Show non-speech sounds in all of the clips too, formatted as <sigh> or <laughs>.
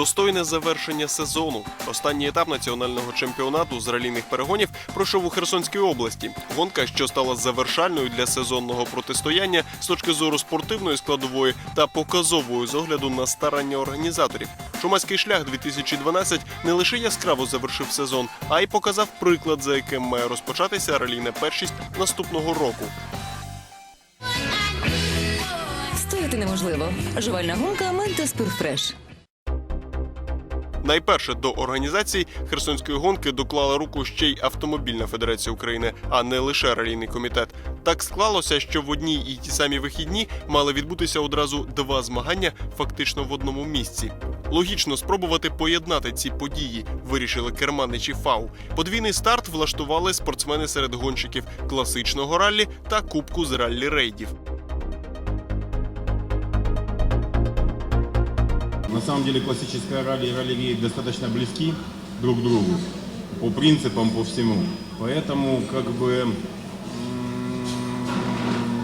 Достойне завершення сезону. Останній етап національного чемпіонату з ралійних перегонів пройшов у Херсонській області. Гонка, що стала завершальною для сезонного протистояння з точки зору спортивної складової та показовою з огляду на старання організаторів. Шумацький шлях 2012 не лише яскраво завершив сезон, а й показав приклад, за яким має розпочатися ралійна першість наступного року. Стояти неможливо. Жувальна гумка Мента Спірфреш. Найперше до організації херсонської гонки доклала руку ще й Автомобільна Федерація України, а не лише ралійний комітет. Так склалося, що в одній і ті самі вихідні мали відбутися одразу два змагання, фактично в одному місці. Логічно спробувати поєднати ці події, вирішили керманичі ФАУ. Подвійний старт влаштували спортсмени серед гонщиків класичного раллі та кубку з раллі рейдів. На самом деле классическая ралли и ралли-рейд достаточно близки друг к другу по принципам, по всему. Поэтому как бы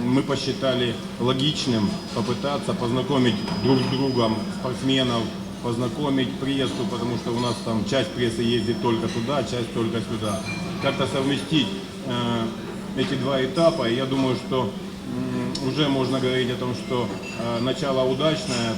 мы посчитали логичным попытаться познакомить друг с другом спортсменов, познакомить прессу, потому что у нас там часть прессы ездит только туда, часть только сюда. Как-то совместить э, эти два этапа, и я думаю, что м, уже можно говорить о том, что э, начало удачное,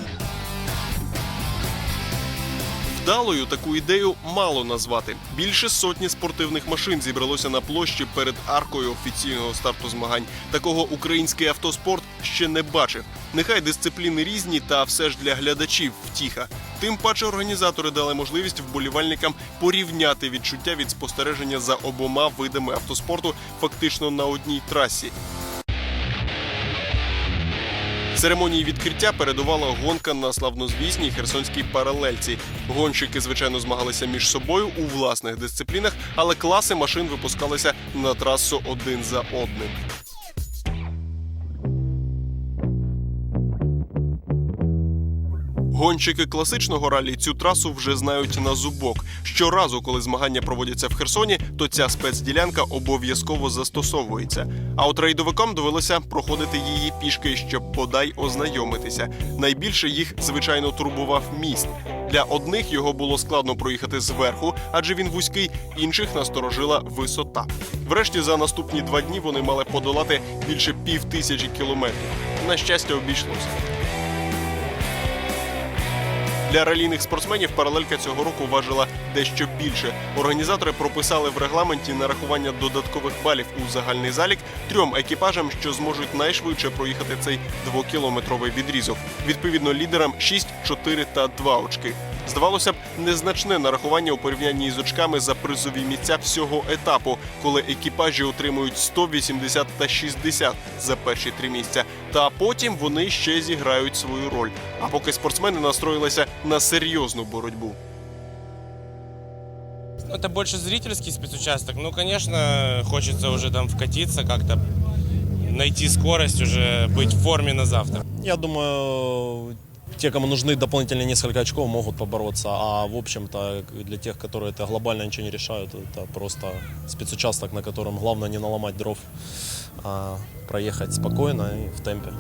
Вдалою таку ідею мало назвати. Більше сотні спортивних машин зібралося на площі перед аркою офіційного старту змагань. Такого український автоспорт ще не бачив. Нехай дисципліни різні, та все ж для глядачів втіха. Тим паче організатори дали можливість вболівальникам порівняти відчуття від спостереження за обома видами автоспорту фактично на одній трасі. Церемонії відкриття передувала гонка на славнозвісній херсонській паралельці. Гонщики, звичайно, змагалися між собою у власних дисциплінах, але класи машин випускалися на трасу один за одним. Гонщики класичного ралі цю трасу вже знають на зубок. Щоразу, коли змагання проводяться в Херсоні, то ця спецділянка обов'язково застосовується. А от рейдовикам довелося проходити її пішки, щоб подай ознайомитися. Найбільше їх, звичайно, турбував міст. Для одних його було складно проїхати зверху, адже він вузький, інших насторожила висота. Врешті, за наступні два дні вони мали подолати більше пів тисячі кілометрів. На щастя, обійшлося. Для ралійних спортсменів паралелька цього року важила дещо більше. Організатори прописали в регламенті нарахування додаткових балів у загальний залік трьом екіпажам, що зможуть найшвидше проїхати цей двокілометровий відрізок. Відповідно, лідерам 6, 4 та 2 очки. Здавалося б, незначне нарахування у порівнянні з очками за призові місця всього етапу, коли екіпажі отримують 180 та 60 за перші три місця. Та потім вони ще зіграють свою роль. А поки спортсмени настроїлися на серйозну боротьбу. Это больше зрительский спецучасток. Ну, конечно, хочется уже там вкатиться как-то, найти скорость, уже быть в форме на завтра. Я думаю, те, кому нужны дополнительные несколько очков, могут побороться. А в общем-то, для тех, которые это глобально ничего не решают, это просто спецучасток, на котором главное не наломать дров, а проехать спокойно и в темпе.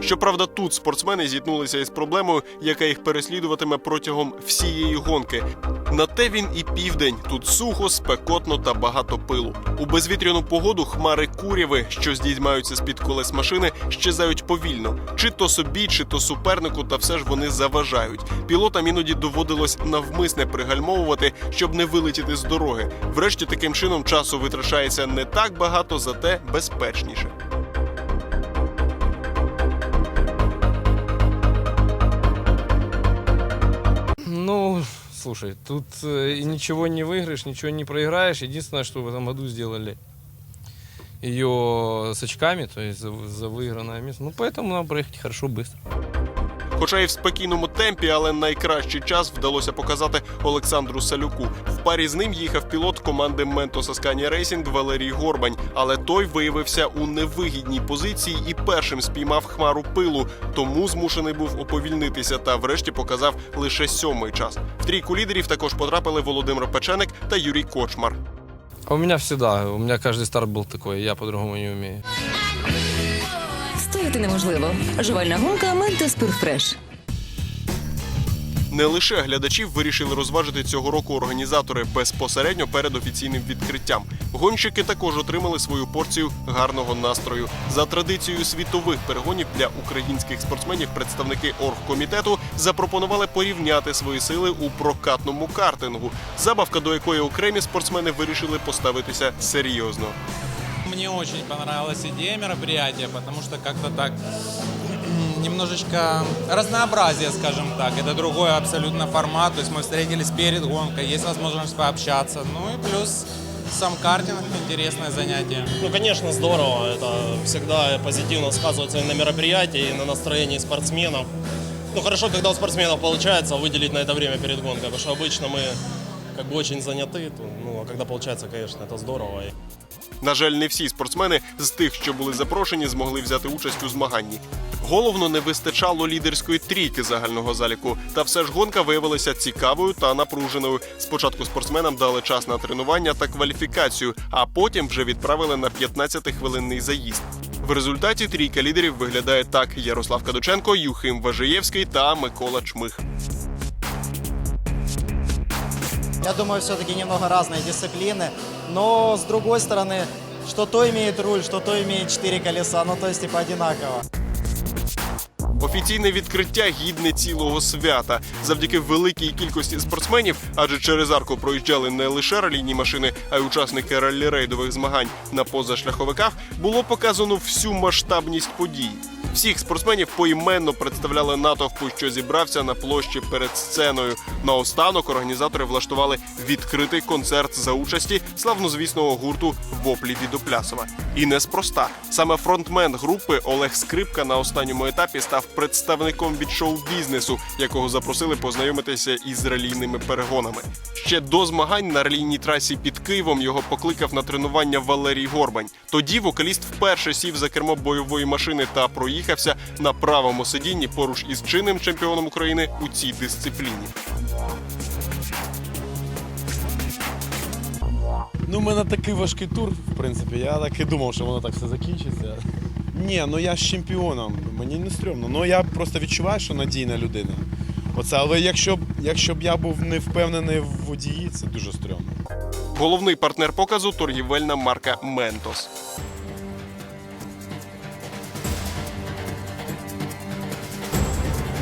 Щоправда, тут спортсмени зіткнулися із проблемою, яка їх переслідуватиме протягом всієї гонки. На те він і південь. Тут сухо, спекотно та багато пилу. У безвітряну погоду хмари куряви, що здіймаються з під колес машини, щезають повільно. Чи то собі, чи то супернику, та все ж вони заважають. Пілотам іноді доводилось навмисне пригальмовувати, щоб не вилетіти з дороги. Врешті таким чином часу витрачається не так багато, зате безпечніше. слушай, тут э, и ничего не выиграешь, ничего не проиграешь. Единственное, что в этом году сделали ее с очками, то есть за, за выигранное место. Ну, поэтому надо проехать хорошо, быстро. Хоча й в спокійному темпі, але найкращий час вдалося показати Олександру Салюку. В парі з ним їхав пілот команди Mentos Ascania Racing Валерій Горбань, але той виявився у невигідній позиції і першим спіймав хмару пилу, тому змушений був оповільнитися та врешті показав лише сьомий час. В трійку лідерів також потрапили Володимир Печеник та Юрій Кочмар. А у меня всегда, у меня каждый старт был такой, я по-другому не умею. Стояти неможливо. Жувальна гумка Мента Спірфреш. Не лише глядачів вирішили розважити цього року організатори безпосередньо перед офіційним відкриттям. Гонщики також отримали свою порцію гарного настрою. За традицією світових перегонів для українських спортсменів представники оргкомітету запропонували порівняти свої сили у прокатному картингу, забавка до якої окремі спортсмени вирішили поставитися серйозно. Мне очень понравилась идея мероприятия, потому что как-то так немножечко разнообразие, скажем так. Это другой абсолютно формат. То есть мы встретились перед гонкой, есть возможность пообщаться. Ну и плюс сам картинг интересное занятие. Ну, конечно, здорово. Это всегда позитивно сказывается и на мероприятии, и на настроении спортсменов. Ну, хорошо, когда у спортсменов получается выделить на это время перед гонкой, потому что обычно мы как бы очень заняты. то, ну, а когда получается, конечно, это здорово. На жаль, не всі спортсмени з тих, що були запрошені, змогли взяти участь у змаганні. Головно не вистачало лідерської трійки загального заліку. Та все ж гонка виявилася цікавою та напруженою. Спочатку спортсменам дали час на тренування та кваліфікацію, а потім вже відправили на 15-хвилинний заїзд. В результаті трійка лідерів виглядає так: Ярослав Кадученко, Юхим Важиєвський та Микола Чмих. Я думаю, все-таки немного разные дисциплины, но с другой стороны, что то имеет руль, что то имеет четыре колеса, ну то есть типа одинаково. Офіційне відкриття гідне цілого свята завдяки великій кількості спортсменів, адже через арку проїжджали не лише ралійні машини, а й учасники раллі-рейдових змагань на позашляховиках, було показано всю масштабність подій. Всіх спортсменів поіменно представляли натовпу, що зібрався на площі перед сценою. Наостанок організатори влаштували відкритий концерт за участі славнозвісного гурту Воплі Відоплясова. І неспроста саме фронтмен групи Олег Скрипка на останньому етапі став представником від шоу-бізнесу, якого запросили познайомитися із ралійними перегонами. Ще до змагань на ралійній трасі під Києвом його покликав на тренування Валерій Горбань. Тоді вокаліст вперше сів за кермо бойової машини та проїхався на правому сидінні поруч із чинним чемпіоном України у цій дисципліні. Ну, у мене такий важкий тур, в принципі. Я так і думав, що воно так все закінчиться. Ні, ну я з чемпіоном, мені не стрьомно. Ну я просто відчуваю, що надійна людина. Оце, але якщо б якщо б я був не впевнений в водії, це дуже стрьомно. Головний партнер показу торгівельна марка Ментос.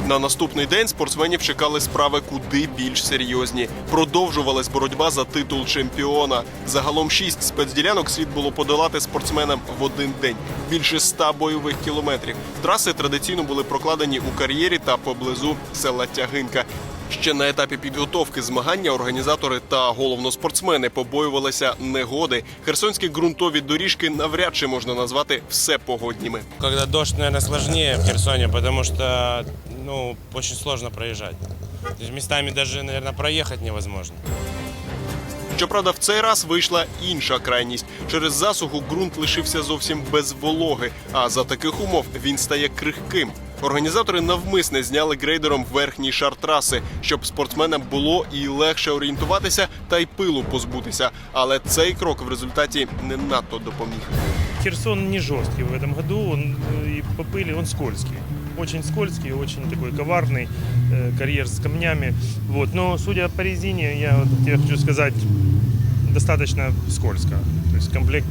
На наступний день спортсменів чекали справи куди більш серйозні. Продовжувалась боротьба за титул чемпіона. Загалом шість спецділянок слід було подолати спортсменам в один день. Більше ста бойових кілометрів. Траси традиційно були прокладені у кар'єрі та поблизу села Тягинка. Ще на етапі підготовки змагання організатори та головно спортсмени побоювалися негоди. Херсонські ґрунтові доріжки навряд чи можна назвати всепогодніми. Когда дождь, наверное, сложнее в Херсоне, потому что ну, сложно проезжать. То есть местами даже, наверное, проехать невозможно. Щоправда, в цей раз вийшла інша крайність. Через засуху ґрунт лишився зовсім без вологи, а за таких умов він стає крихким. Організатори навмисне зняли грейдером верхній шар траси, щоб спортсменам було і легше орієнтуватися та й пилу позбутися. Але цей крок в результаті не надто допоміг. Херсон не жесткий в этом году, он э, и по пыли он скользкий. Очень скользкий, очень такой коварный, э, карьер с камнями. Вот. Но судя по резине, я вот тебе хочу сказать, достаточно скользко. То есть комплект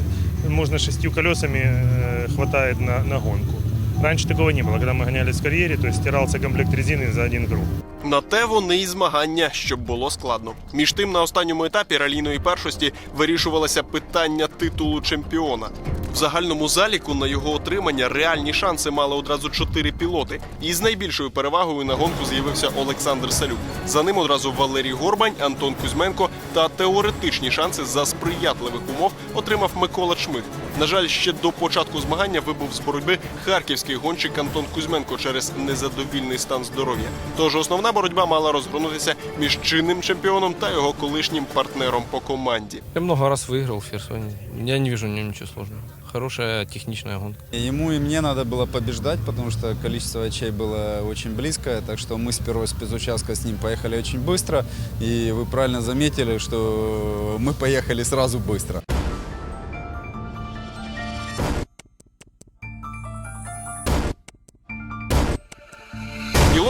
можно шестью колесами э, хватает на, на гонку. Раньше такого не было, когда мы гонялись в карьере, то есть стирался комплект резины за один круг. На те вони і змагання, щоб було складно. Між тим, на останньому етапі ралійної першості вирішувалося питання титулу чемпіона. Загальному заліку на його отримання реальні шанси мали одразу чотири пілоти. І з найбільшою перевагою на гонку з'явився Олександр Салюк. За ним одразу Валерій Горбань, Антон Кузьменко та теоретичні шанси за сприятливих умов отримав Микола Чмих. На жаль, ще до початку змагання вибув з боротьби харківський гонщик Антон Кузьменко через незадовільний стан здоров'я. Тож основна боротьба мала розгорнутися між чинним чемпіоном та його колишнім партнером по команді. Я много раз выиграл в Херсоне. Я не в нем сложного Хорошая техничная гонка. Ему и мне надо было побеждать, потому что количество очей было очень близкое, так что мы с первого спецучастка с ним поехали очень быстро, и вы правильно заметили, что мы поехали сразу быстро.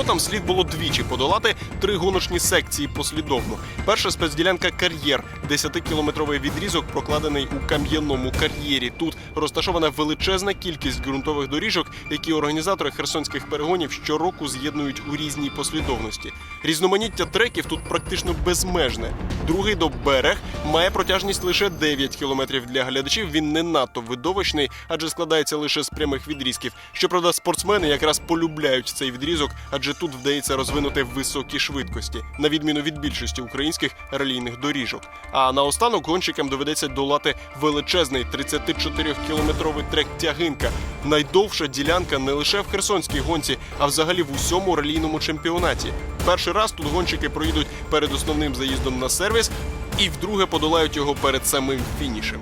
Пілотам слід було двічі подолати три гоночні секції послідовно. Перша спецділянка кар'єр, 10-кілометровий відрізок, прокладений у кам'яному кар'єрі. Тут розташована величезна кількість ґрунтових доріжок, які організатори херсонських перегонів щороку з'єднують у різній послідовності. Різноманіття треків тут практично безмежне. Другий до берег має протяжність лише 9 кілометрів для глядачів. Він не надто видовищний, адже складається лише з прямих відрізків. Щоправда, спортсмени якраз полюбляють цей відрізок, адже тут вдається розвинути високі швидкості, на відміну від більшості українських релійних доріжок. А наостанок гонщикам доведеться долати величезний 34-кілометровий трек тягинка. Найдовша ділянка не лише в Херсонській гонці, а взагалі в усьому релійному чемпіонаті. Перший раз тут гонщики проїдуть перед основним заїздом на сервіс, і вдруге подолають його перед самим фінішем.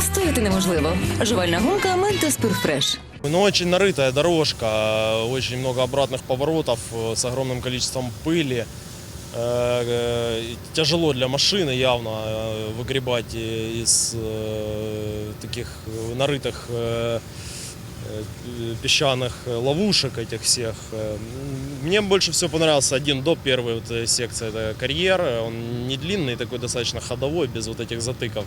Стояти неможливо. Жувальна гумка Мента Спиртфреш. Ну, очень нарытая дорожка, очень много обратных поворотов э, с огромным количеством пыли. Э, э, Тяжело для машины явно выгребать из таких нарытых песчаных ловушек этих всех. Мне больше всего понравился один доп, первый вот секция, это карьер. Он не длинный, такой достаточно ходовой, без вот этих затыков.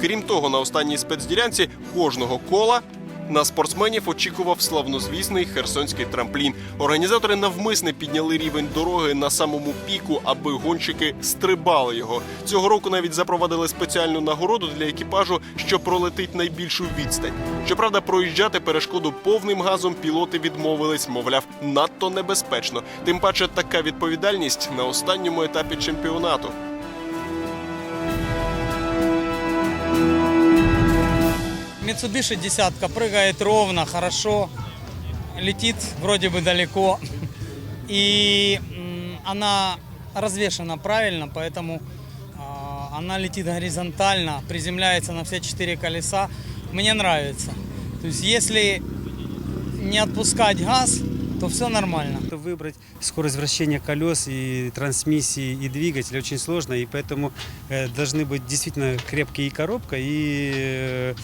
Крім того, на останній спецділянці кожного кола на спортсменів очікував славнозвісний херсонський трамплін. Організатори навмисне підняли рівень дороги на самому піку, аби гонщики стрибали його. Цього року навіть запровадили спеціальну нагороду для екіпажу, що пролетить найбільшу відстань. Щоправда, проїжджати перешкоду повним газом пілоти відмовились, мовляв, надто небезпечно. Тим паче така відповідальність на останньому етапі чемпіонату. Mitsubishi десятка прыгает ровно, хорошо, летит вроде бы далеко. <laughs> И она развешена правильно, поэтому а, она летит горизонтально, приземляется на все четыре колеса. Мне нравится. То есть если не отпускать газ, то все нормально. Выбрать скорость вращения колес и трансмиссии и двигателя очень сложно, и поэтому э, должны быть действительно крепкие и коробка, и э,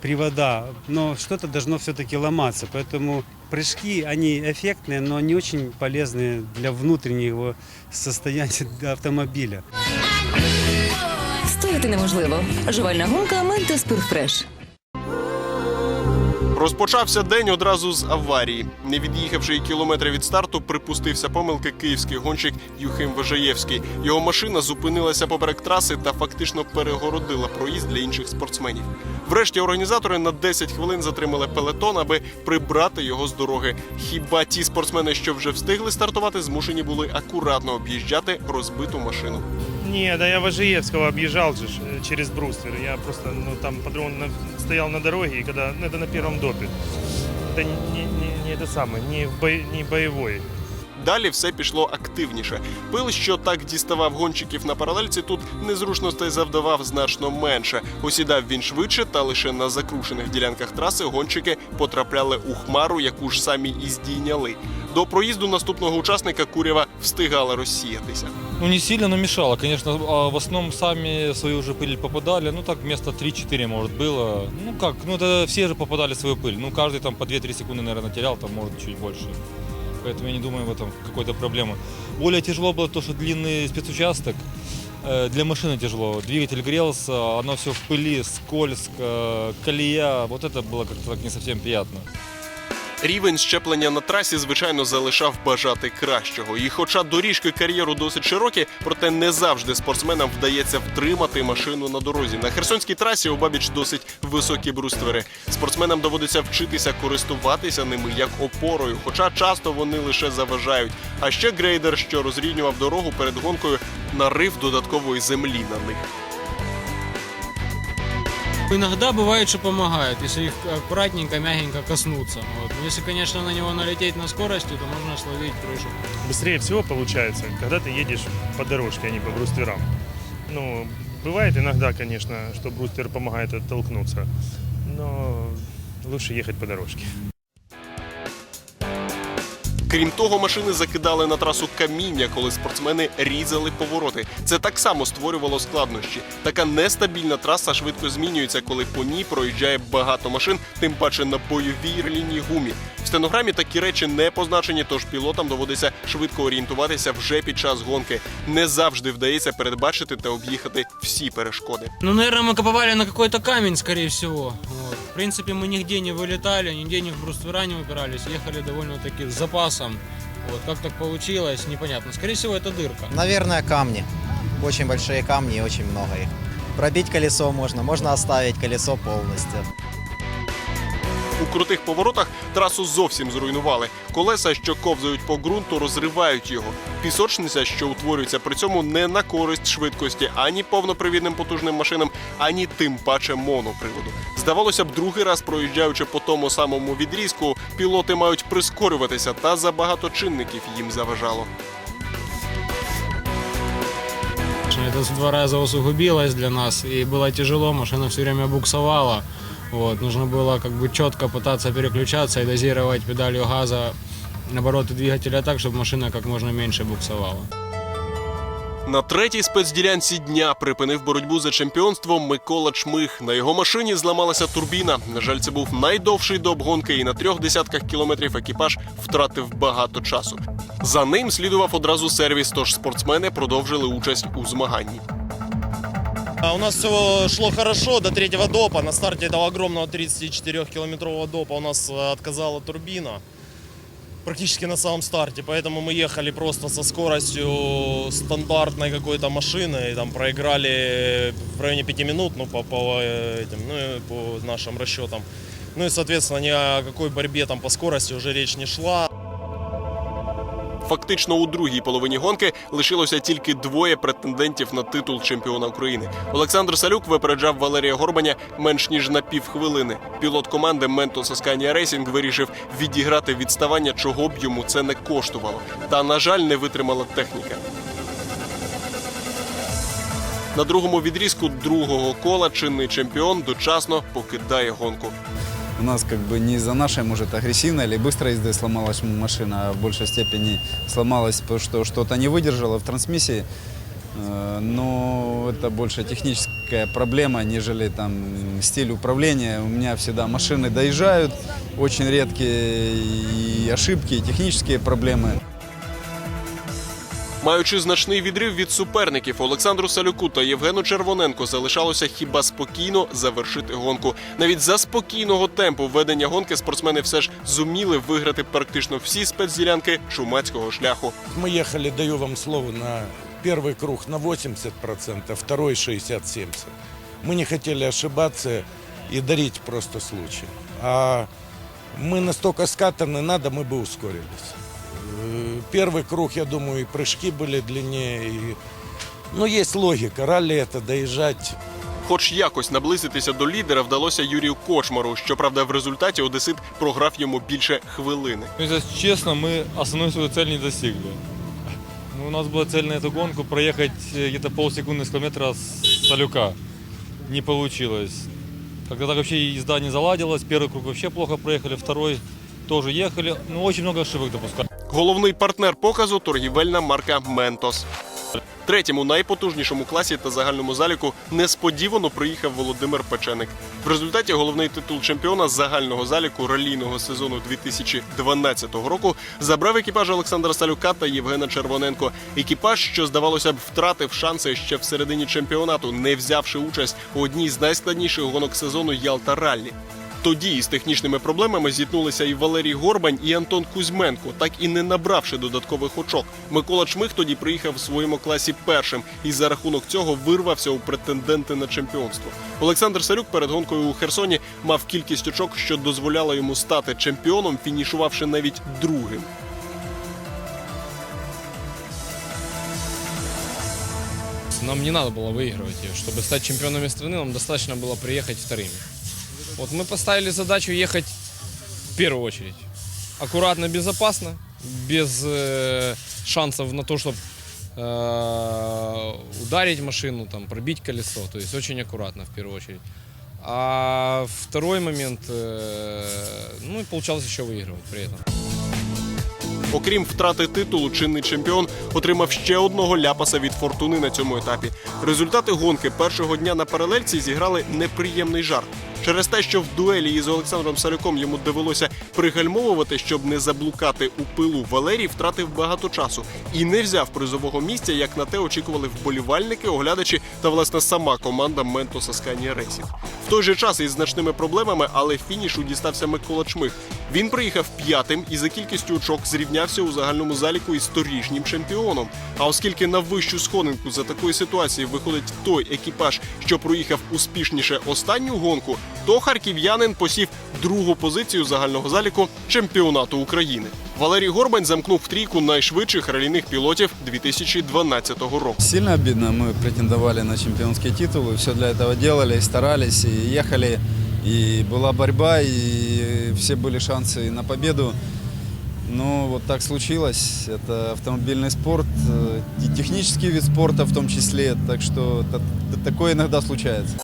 привода, но что-то должно все-таки ломаться, поэтому прыжки, они эффектные, но не очень полезные для внутреннего состояния <laughs> автомобиля. Стояти неможливо. Жувальна гумка Мента Спиртфреш. Розпочався день одразу з аварії. Не від'їхавши і кілометри від старту, припустився помилки київський гонщик Юхим Вежаєвський. Його машина зупинилася поперек траси та фактично перегородила проїзд для інших спортсменів. Врешті організатори на 10 хвилин затримали пелетон, аби прибрати його з дороги. Хіба ті спортсмени, що вже встигли стартувати, змушені були акуратно об'їжджати розбиту машину. Не, да я Важиевского объезжал же ж, э, через бруствер. Я просто, ну, там по-другому на- стоял на дороге, и когда, ну, это на первом допе. Это не, не, не это самое, не, в бой- не боевой. Далі все пішло активніше. Пил, що так діставав гонщиків на паралельці, тут незручностей завдавав значно менше. Осідав він швидше, та лише на закрушених ділянках траси гонщики потрапляли у хмару, яку ж самі і здійняли. До проїзду наступного учасника Курєва встигала розсіятися. Ну, не сильно, но мешало. Конечно, а в основном сами свою уже пыль попадали. Ну, так, место 3-4, может, было. Ну, как, ну, это все же попадали свою пыль. Ну, каждый там по 2-3 секунды, наверное, терял, там, может, чуть больше. Поэтому я не думаю в этом какой-то проблемы. Более тяжело было то, что длинный спецучасток. Э, Для машины тяжело. Двигатель грелся, оно все в пыли, скользко, колея. Вот это было как-то так не совсем приятно. Рівень щеплення на трасі, звичайно, залишав бажати кращого. І хоча доріжки кар'єру досить широкі, проте не завжди спортсменам вдається втримати машину на дорозі. На херсонській трасі обабіч досить високі бруствери. Спортсменам доводиться вчитися користуватися ними як опорою, хоча часто вони лише заважають. А ще грейдер, що розрівнював дорогу перед гонкою, нарив додаткової землі на них. Иногда бывает, что помогает, если их аккуратненько, мягенько коснуться. Вот. Если, конечно, на него налететь на скорости, то можно словить крышу. Быстрее всего получается, когда ты едешь по дорожке, а не по брустверам. Ну, бывает иногда, конечно, что бруствер помогает оттолкнуться, но лучше ехать по дорожке. Крім того, машини закидали на трасу каміння, коли спортсмени різали повороти. Це так само створювало складнощі. Така нестабільна траса швидко змінюється, коли по ній проїжджає багато машин, тим паче на бойовій релійній гумі. В стенограмі такі речі не позначені, тож пілотам доводиться швидко орієнтуватися вже під час гонки. Не завжди вдається передбачити та об'їхати всі перешкоди. Ну, наверное, мы копали на какой-то камень, скорее всего. Вот. В принципе, мы нигде не вылетали, нигде не в бруствера не упирались, ехали довольно-таки с запасом. Вот. Как так получилось, непонятно. Скорее всего, это дырка. Наверное, камни. Очень большие камни и очень много их. Пробить колесо можно, можно оставить колесо полностью. У крутих поворотах трасу зовсім зруйнували. Колеса, що ковзають по ґрунту, розривають його. Пісочниця, що утворюється при цьому, не на користь швидкості ані повнопривідним потужним машинам, ані тим паче моноприводу. Здавалося б, другий раз проїжджаючи по тому самому відрізку, пілоти мають прискорюватися, та забагато чинників їм заважало. Это два раза усугубилось для нас, и было тяжело, машина все время буксовала. Вот. Нужно было как бы четко пытаться переключаться и дозировать педалью газа обороты двигателя так, чтобы машина как можно меньше буксовала. На третій спецділянці дня припинив боротьбу за чемпіонство Микола Чмих. На його машині зламалася турбіна. На жаль, це був найдовший до обгонки, і на трьох десятках кілометрів екіпаж втратив багато часу. За ним слідував одразу сервіс, тож спортсмени продовжили участь у змаганні. А У нас все шло хорошо до третьего допа. На старте этого огромного 34-километрового допа у нас э, отказала турбина. Практически на самом старте. Поэтому мы ехали просто со скоростью стандартной какой-то машины. И там проиграли в районе 5 минут, ну, по, по, э, этим, ну, и по нашим расчетам. Ну и, соответственно, ни о какой борьбе там по скорости уже речь не шла. Фактично у другій половині гонки лишилося тільки двоє претендентів на титул чемпіона України. Олександр Салюк випереджав Валерія Горбаня менш ніж на півхвилини. Пілот команди Mentos Scania Racing вирішив відіграти відставання, чого б йому це не коштувало. Та, на жаль, не витримала техніка. На другому відрізку другого кола чинний чемпіон дочасно покидає гонку У нас как бы не из-за нашей, может, агрессивной или быстрой езды сломалась машина, а в большей степени сломалась, потому что что-то не выдержало в трансмиссии. Э, Но это больше техническая проблема, нежели там стиль управления. У меня всегда машины доезжают, очень редкие и ошибки, и технические проблемы. Маючи значний відрив від суперників, Олександру Салюку та Євгену Червоненко залишалося хіба спокійно завершити гонку. Навіть за спокійного темпу ведення гонки спортсмени все ж зуміли виграти практично всі спецділянки чумацького шляху. Мы ехали, даю вам слово, на первый круг на 80%, второй 60-70. Мы не хотели ошибаться и дарить просто случай. А мы настолько скатаны, надо, мы бы ускорились. Э, Первый круг, я думаю, и прыжки были длиннее. И... Ну, есть логика. Ралли это доезжать Хоч якось наблизитися до лідера вдалося Юрію Кочмару. Щоправда, в результаті Одесит програв йому більше хвилини. Ну, если честно, мы основную свою цель не достигли. Ну, у нас была цель на эту гонку проехать э, где-то полсекунды с километра с Салюка. Не получилось. Когда так вообще езда не заладилась, первый круг вообще плохо проехали, второй тоже ехали. Ну, очень много ошибок допускали. Головний партнер показу торгівельна марка Ментос. Третім у найпотужнішому класі та загальному заліку несподівано приїхав Володимир Печеник. В результаті головний титул чемпіона загального заліку ралійного сезону 2012 року забрав екіпаж Олександра Салюка та Євгена Червоненко. Екіпаж, що здавалося б, втратив шанси ще в середині чемпіонату, не взявши участь у одній з найскладніших гонок сезону Ялта Раллі. Тоді із технічними проблемами зіткнулися і Валерій Горбань, і Антон Кузьменко, так і не набравши додаткових очок. Микола Чмих тоді приїхав в своєму класі першим і за рахунок цього вирвався у претенденти на чемпіонство. Олександр Сарюк перед гонкою у Херсоні мав кількість очок, що дозволяла йому стати чемпіоном, фінішувавши навіть другим. Нам не надо было выигрывать ее. Чтобы стать чемпионами страны, нам достаточно было приехать вторыми. Вот мы поставили задачу ехать в первую очередь. Аккуратно, безопасно, без э, шансов на то, чтобы ударить машину, там, пробить колесо. То есть очень аккуратно в первую очередь. А второй момент, э, ну и получалось еще выигрывать при этом. Окрім втрати титулу, чинний чемпіон отримав ще одного ляпаса від фортуни на цьому етапі. Результати гонки першого дня на паралельці зіграли неприємний жарт. Через те, що в дуелі із Олександром Салюком йому довелося пригальмовувати, щоб не заблукати у пилу, Валерій втратив багато часу і не взяв призового місця, як на те очікували вболівальники, оглядачі та власне сама команда Ментоса Scania Racing. В той же час із значними проблемами, але фінішу дістався Микола Чмих. Він приїхав п'ятим і за кількістю очок зрівнявся у загальному заліку із торішнім чемпіоном. А оскільки на вищу сходинку за такої ситуації виходить той екіпаж, що проїхав успішніше останню гонку, то харків'янин посів другу позицію загального заліку чемпіонату України. Валерій Горбань замкнув трійку найшвидших ралійних пілотів 2012 року. Сильно обидно, мы претендовали на чемпионские титулы, все для этого делали, и старались, и ехали, и была борьба, и все были шансы и на победу. Но вот так случилось, это автомобильный спорт, э, и технический вид спорта в том числе, так что та- та- такое иногда случается.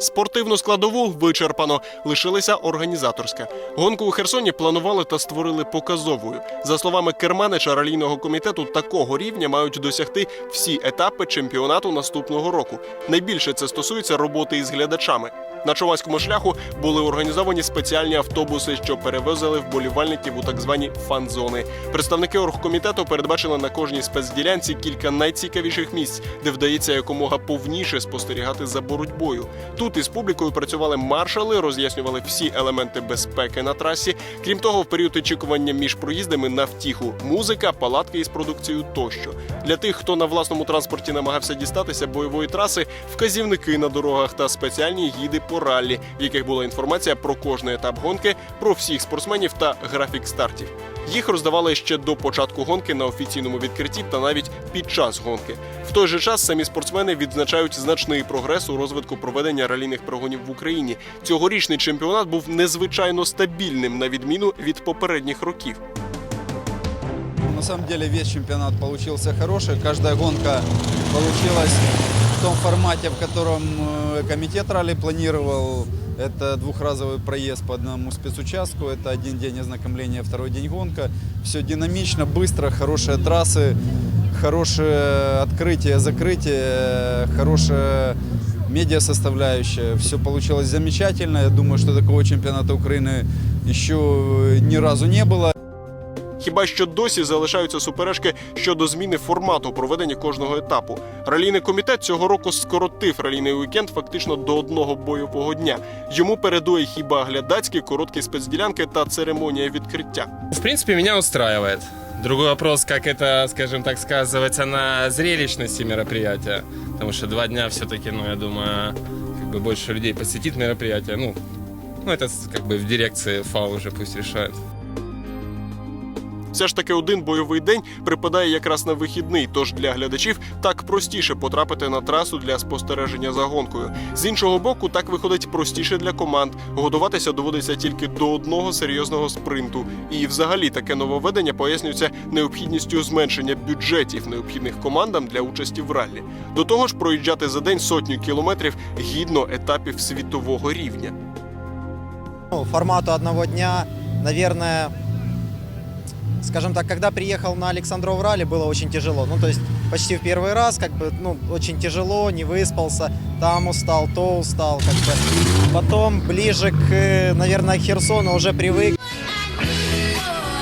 Спортивну складову вичерпано, лишилася організаторська. Гонку у Херсоні планували та створили показовою. За словами керманича ралійного комітету, такого рівня мають досягти всі етапи чемпіонату наступного року. Найбільше це стосується роботи із глядачами. На Човаському шляху були організовані спеціальні автобуси, що перевозили вболівальників у так звані фан-зони. Представники оргкомітету передбачили на кожній спецділянці кілька найцікавіших місць, де вдається якомога повніше спостерігати за боротьбою. Тут із публікою працювали маршали, роз'яснювали всі елементи безпеки на трасі. Крім того, в період очікування між проїздами на втіху музика, палатки із продукцією тощо. Для тих, хто на власному транспорті намагався дістатися бойової траси, вказівники на дорогах та спеціальні гіди по раллі, в яких була інформація про кожний етап гонки, про всіх спортсменів та графік стартів. Їх роздавали ще до початку гонки на офіційному відкритті та навіть під час гонки. В той же час самі спортсмени відзначають значний прогрес у розвитку проведення ралійних прогонів в Україні. Цьогорічний чемпіонат був незвичайно стабільним на відміну від попередніх років. На самом деле весь чемпионат получился хороший. Каждая гонка получилась в том формате, в котором э, комитет ралли планировал. Это двухразовый проезд по одному спецучастку, это один день ознакомления, второй день гонка. Все динамично, быстро, хорошие трассы, хорошее открытие, закрытие, хорошая медиа составляющая. Все получилось замечательно. Я думаю, что такого чемпионата Украины еще ни разу не было. Хіба що досі залишаються суперечки щодо зміни формату проведення кожного етапу. Ралійний комітет цього року скоротив ралійний уікенд фактично до одного бойового дня. Йому передує хіба глядацькі короткі спецділянки та церемонія відкриття. В принципе, меня устраивает. Другой вопрос, как это, скажем так, сказывается на зрелищности мероприятия. Потому что два дня все-таки, ну, я думаю, как бы больше людей посетит мероприятие. Ну, ну это с- как бы в дирекции ФАО уже пусть решают. Все ж таки один бойовий день припадає якраз на вихідний, тож для глядачів так простіше потрапити на трасу для спостереження за гонкою. З іншого боку, так виходить простіше для команд. Годуватися доводиться тільки до одного серйозного спринту. І взагалі таке нововведення пояснюється необхідністю зменшення бюджетів, необхідних командам для участі в раллі. До того ж, проїжджати за день сотню кілометрів гідно етапів світового рівня. Ну, формату одного дня, наверное, скажем так, когда приехал на Александров ралли, было очень тяжело. Ну, то есть почти в первый раз, как бы, ну, очень тяжело, не выспался, там устал, то устал, как бы. Потом ближе к, наверное, к Херсону уже привык.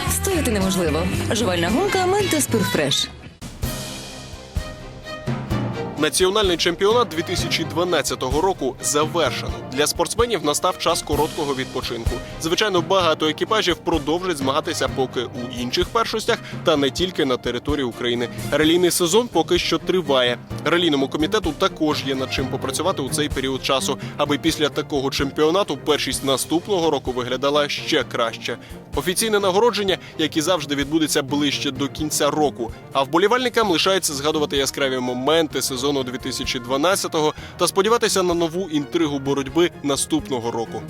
Стояти неможливо. Жувальна гумка Мента Спирфреш. Національний чемпіонат 2012 року завершено. Для спортсменів настав час короткого відпочинку. Звичайно, багато екіпажів продовжать змагатися поки у інших першостях, та не тільки на території України. Релійний сезон поки що триває. Релійному комітету також є над чим попрацювати у цей період часу, аби після такого чемпіонату першість наступного року виглядала ще краще. Офіційне нагородження, як і завжди, відбудеться ближче до кінця року. А вболівальникам лишається згадувати яскраві моменти сезону 2012-го та сподіватися на нову інтригу боротьби наступного року.